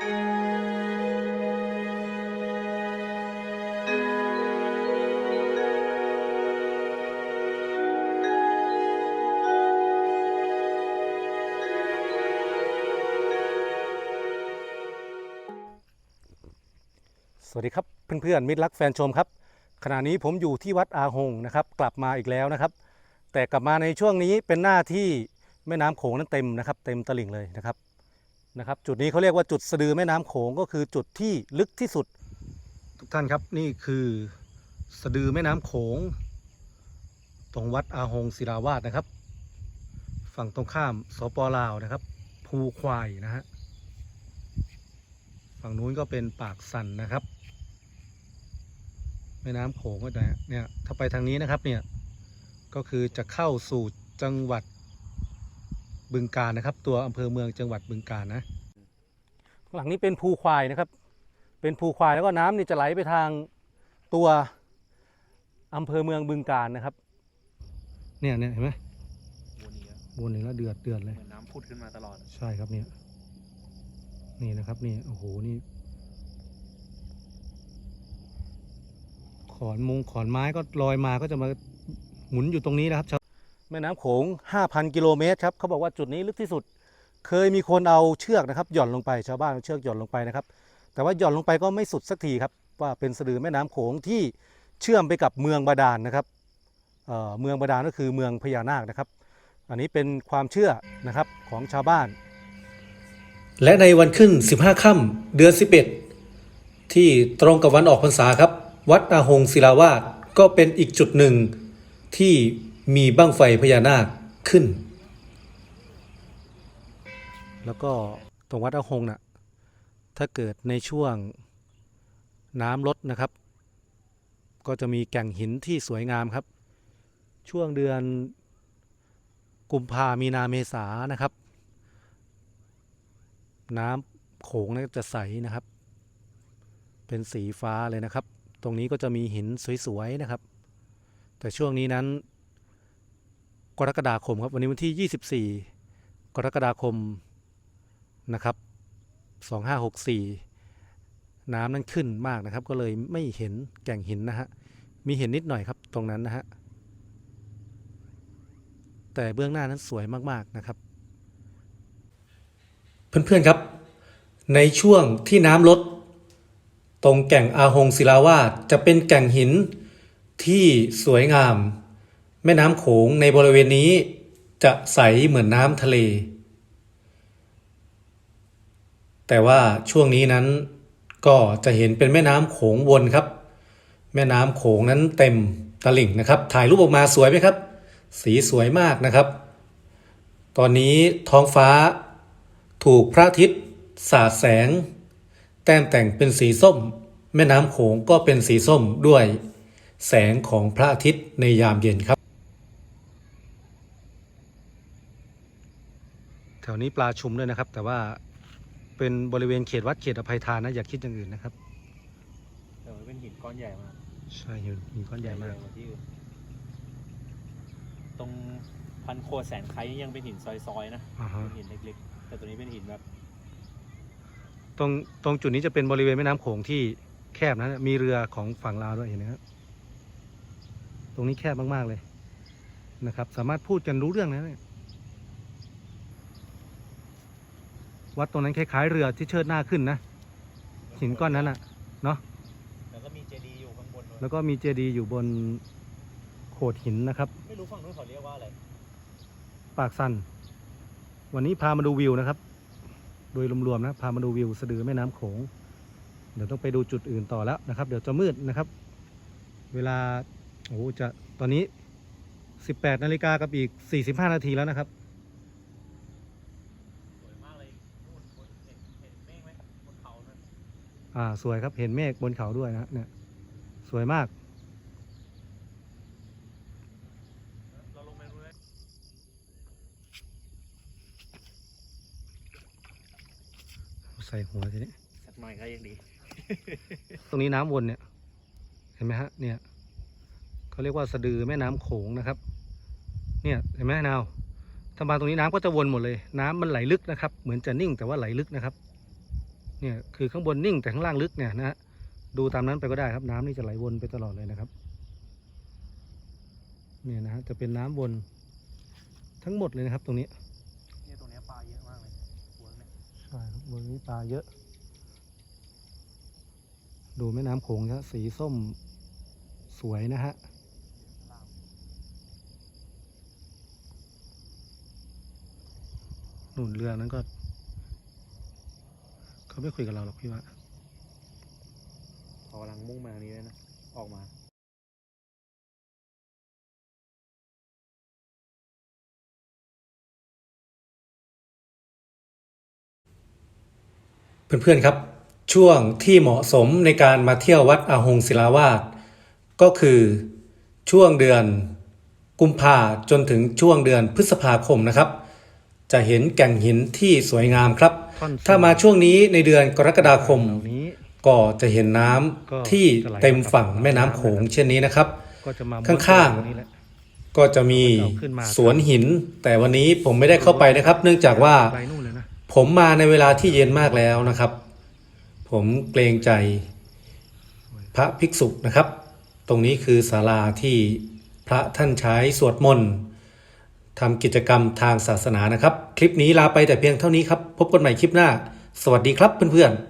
สวัสดีครับเพื่อนๆมิตรรักแฟนชมครับ ขณะนี้ผมอยู่ที่วัดอาหงนะครับ กลับมาอีกแล้วนะครับ แต่กลับมาในช่วงนี้เป็นหน้าที่แม่น้ำโขงนั้นเต็มนะครับ เต็มตลิ่งเลยนะครับ นะครับจุดนี้เขาเรียกว่าจุดสะดือแม่น้ำโขงก็คือจุดที่ลึกที่สุด ทุกท่านครับนี่คือสะดือแม่น้ำโขง ตรงวัดอาหงศิลาวาสนะครับ ฝั่งตรงข้ามสปลาวนะครับ ภูควายนะฮะฝั่งนู้นก็เป็นปากสันนะครับ แม่น้ำโขงก็จะเนี่ยถ้าไปทางนี้นะครับเนี่ยก็คือจะเข้าสู่จังหวัด บึงกาฬนะครับ ตัวอำเภอเมืองจังหวัดบึงกาฬนะหลังนี้เป็นภูควายนะครับ เป็นภูควายแล้วก็น้ำนี่จะไหลไปทางตัวอำเภอเมืองบึงกาฬนะครับ เนี่ยเนี่ยเห็นไหมวนนี้อะวนหนึ่งแล้วเดือดเดือดเลย เหมือนน้ำพุดขึ้นมาตลอดอะใช่ครับเนี่ย นี่นะครับนี่โอ้โหนี่ ขอนมุงขอนไม้ก็ลอยมาก็จะมาหมุนอยู่ตรงนี้นะครับชาว แม่น้ำโขง 5,000 กิโลเมตรครับเขาบอกว่าจุดนี้ลึกที่สุด เคยมีคนเอาเชือกนะครับหย่อนลงไปชาวบ้านเอาเชือกหย่อนลงไปนะครับ แต่ว่าหย่อนลงไปก็ไม่สุดสักทีครับว่าเป็นสะดือแม่น้ำโขงที่เชื่อมไปกับเมืองบาดาลนะครับเเมืองบาดาลก็คือเมืองพญานาคนะครับ อันนี้เป็นความเชื่อนะครับของชาวบ้าน และในวันขึ้น 15 ค่ำเดือน 11 ที่ตรงกับวันออกพรรษาครับ วัดอาหงศิลาวาสก็เป็นอีกจุดหนึ่งที่ มีบั้งไฟพญานาคขึ้น แล้วก็ตรงวัดอาหงน่ะถ้าเกิดในช่วงน้ำลดนะครับ ก็จะมีแก่งหินที่สวยงามครับ ช่วงเดือนกุมภามีนาเมษานะครับ น้ำโขงนะจะใสนะครับ เป็นสีฟ้าเลยนะครับ ตรงนี้ก็จะมีหินสวยๆนะครับ แต่ช่วงนี้นั้น กรกฎาคมครับวันนี้วันที่ 24 กรกฎาคมนะครับ 2564 น้ำนั้นขึ้นมากนะครับ ก็เลยไม่เห็นแก่งหินนะฮะมีเห็นนิดหน่อยครับตรงนั้นนะฮะแต่เบื้องหน้านั้นสวยมากๆนะครับ เพื่อนๆครับ ในช่วงที่น้ำลด ตรงแก่งอาหงศิลาวาสจะเป็นแก่งหินที่สวยงาม แม่น้ำโขงในบริเวณนี้จะใสเหมือนน้ำทะเล แต่ว่าช่วงนี้นั้นก็จะเห็นเป็นแม่น้ำโขงวนครับ แม่น้ำโขงนั้นเต็มตลิ่งนะครับ ถ่ายรูปออกมาสวยไหมครับ สีสวยมากนะครับ ตอนนี้ท้องฟ้าถูกพระอาทิตย์สาดแสง แต้มแต่งเป็นสีส้ม แม่น้ำโขงก็เป็นสีส้มด้วย แสงของพระอาทิตย์ในยามเย็นครับ แถ วนี้ปลาชุมด้วยนะครับ แต่ว่าเป็นบริเวณเขตวัดเขตอภัยทานนะอย่าคิดอย่างอื่นนะครับ แต่มันเป็นหินก้อนใหญ่มากใช่หินหินก้อนใหญ่มากกว่าที่อื่นตรงพันโคแสนไคร้ยังเป็นหินซอยๆนะอ่าฮะ เป็นหินเล็กๆ แต่ตัวนี้เป็นหินแบบตรงตรงจุดนี้จะเป็นบริเวณแม่น้ำโขงที่แคบนะมีเรือของฝั่งลาวด้วยเห็นไหมครับตรงนี้แคบมากๆเลยนะครับ สามารถพูดกันรู้เรื่องนะเนี่ย วัดตรงนั้นคล้ายๆเรือที่เชิดหน้าขึ้นนะหินก้อนนั้นอะแล้วก็มีเจดีย์อยู่ข้างบนด้วยแล้วก็มีเจดีย์อยู่บนโขดหินนะครับ ไม่รู้ฝั่งนู้นเขาเรียกว่าอะไรปากสันวันนี้พามาดูวิวนะครับ โดยรวมๆนะพามาดูวิวสะดือแม่น้ำโขง เดี๋ยวต้องไปดูจุดอื่นต่อแล้วนะครับ เดี๋ยวจะมืดนะครับ เวลาโอ้โหจะตอนนี้ 18นาฬิกากับอีก 45 นาทีแล้วนะครับ สวยมากเลยนู่นบนเห็นเห็นเมฆไหมบนเขานั่น อ่าสวยครับเห็นเมฆบนเขาด้วยนะเนี่ยสวยมากเราลงไปดูเลยใส่หัวทีนี้สักหน่อยก็ยังดี ตรงนี้น้ำวนเนี่ย เห็นไหมฮะ เนี่ยเขาเรียกว่าสะดือแม่น้ำโขงนะครับ เนี่ยเห็นไหมนาวถ้ามาตรงนี้น้ำก็จะวนหมดเลย น้ำมันไหลลึกนะครับ เหมือนจะนิ่งแต่ว่าไหลลึกนะครับ เนี่ยคือข้างบนนิ่งแต่ข้างล่างลึกเนี่ยนะฮะดูตามนั้นไปก็ได้ครับ น้ำนี่จะไหลวนไปตลอดเลยนะครับ เนี่ยนะฮะจะเป็นน้ำวนทั้งหมดเลยนะครับ ตรงนี้เนี่ยตรงเนี้ยปลาเยอะมากเลยหัวเนี่ยใช่ครับบนนี้ปลาเยอะ ดูแม่น้ำโขงนะสีส้มสวยนะฮะล่างหนุนเรือนั้นก็ เขาไม่คุยกับเราหรอกพี่ว่าเขากำลังมุ่งมาทางนี้เลยนะ ออกมาเพื่อนๆครับ ช่วงที่เหมาะสมในการมาเที่ยววัดอาหงศิลาวาสก็คือช่วงเดือนกุมภาจนถึงช่วงเดือนพฤษภาคมนะครับ จะเห็นแก่งหินที่สวยงามครับ ถ้ามาช่วงนี้ในเดือนกรกฎาคม ก็จะเห็นน้ำที่เต็มฝั่งแม่น้ำโขงเช่นนี้นะครับก็จะมาข้างๆม้วนตัวนี้แหละก็จะมีเอาขึ้นมาสวนหิน แต่วันนี้ผมไม่ได้เข้าไปนะครับ เนื่องจากว่าไปนู่นเลยนะผมมาในเวลาที่เย็นมากแล้วนะครับ ผมเกรงใจพระภิกษุนะครับ ตรงนี้คือศาลาที่พระท่านใช้สวดมนต์ ทำกิจกรรมทางศาสนานะครับ คลิปนี้ลาไปแต่เพียงเท่านี้ครับ พบกันใหม่คลิปหน้า สวัสดีครับเพื่อนๆ